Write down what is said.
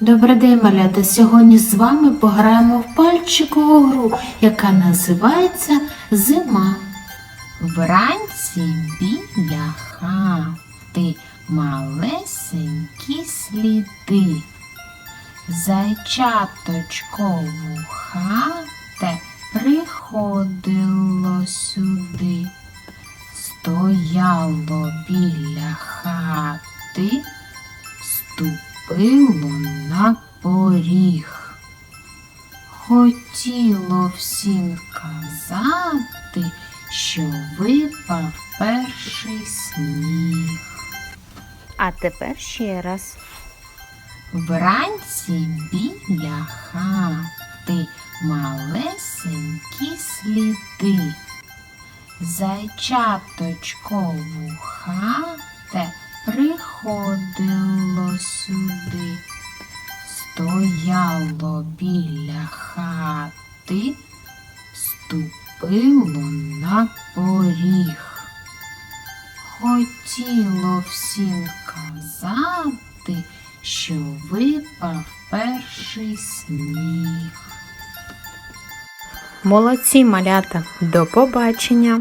Добрий день, малята. Сьогодні з вами пограємо в пальчикову гру, яка називається Зима. Вранці біля хати малесенькі сліди. Зайчаточкову хате приходило сюди. Стояло біля хати, ступило на поріг. Хотіло всім казати, що випав перший сніг. А тепер ще раз. Вранці біля хати малесенькі сліди. Зайчаточкову хате приходило. Стояло біля хати, ступило на поріг. Хотіло всім казати, що випав перший сніг. Молодці малята. До побачення.